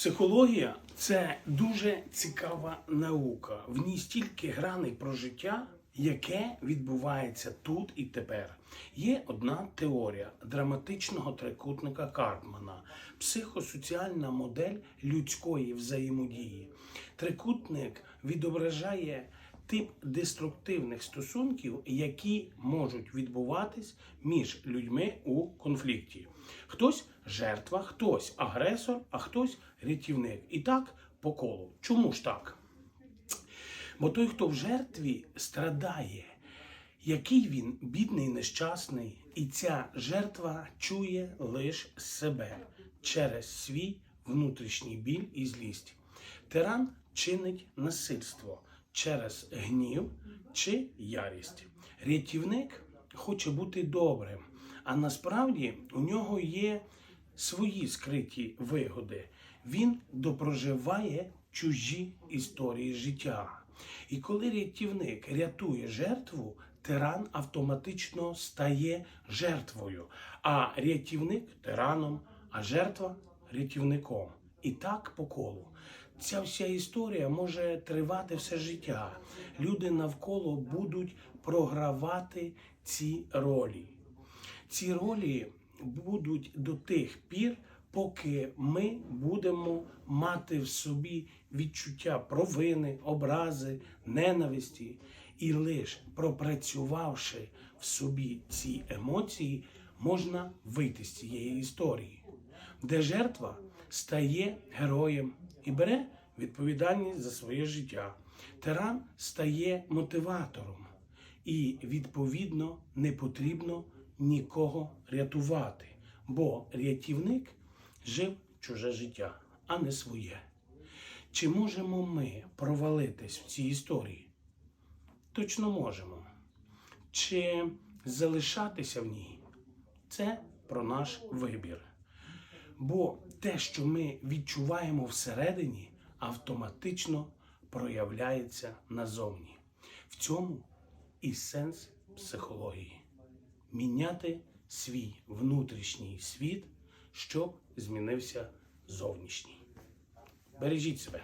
Психологія це дуже цікава наука. В ній стільки граней про життя, яке відбувається тут і тепер. Є одна теорія драматичного трикутника Карпмана, психосоціальна модель людської взаємодії. Трикутник відображає тип деструктивних стосунків, які можуть відбуватись між людьми у конфлікті. Хтось жертва, хтось агресор, а хтось рятівник. І так по колу. Чому ж так? Бо той, хто в жертві страдає, який він бідний, нещасний, і ця жертва чує лише себе через свій внутрішній біль і злість. Тиран чинить насильство через гнів чи ярість. Рятівник хоче бути добрим, а насправді у нього є свої скриті вигоди. Він допроживає чужі історії життя. І коли рятівник рятує жертву, тиран автоматично стає жертвою, а рятівник тираном, а жертва рятівником. І так по колу. Ця вся історія може тривати все життя. Люди навколо будуть програвати ці ролі. Ці ролі будуть до тих пір, поки ми будемо мати в собі відчуття провини, образи, ненависті, і лише пропрацювавши в собі ці емоції, можна вийти з цієї історії, де жертва стає героєм і бере відповідальність за своє життя. Тиран стає мотиватором, і відповідно не потрібно нікого рятувати, бо рятівник жив чуже життя, а не своє. Чи можемо ми провалитись в цій історії? Точно можемо. Чи залишатися в ній? Це про наш вибір. Бо те, що ми відчуваємо всередині, автоматично проявляється назовні. В цьому і сенс психології міняти свій внутрішній світ, щоб змінився зовнішній. Бережіть себе.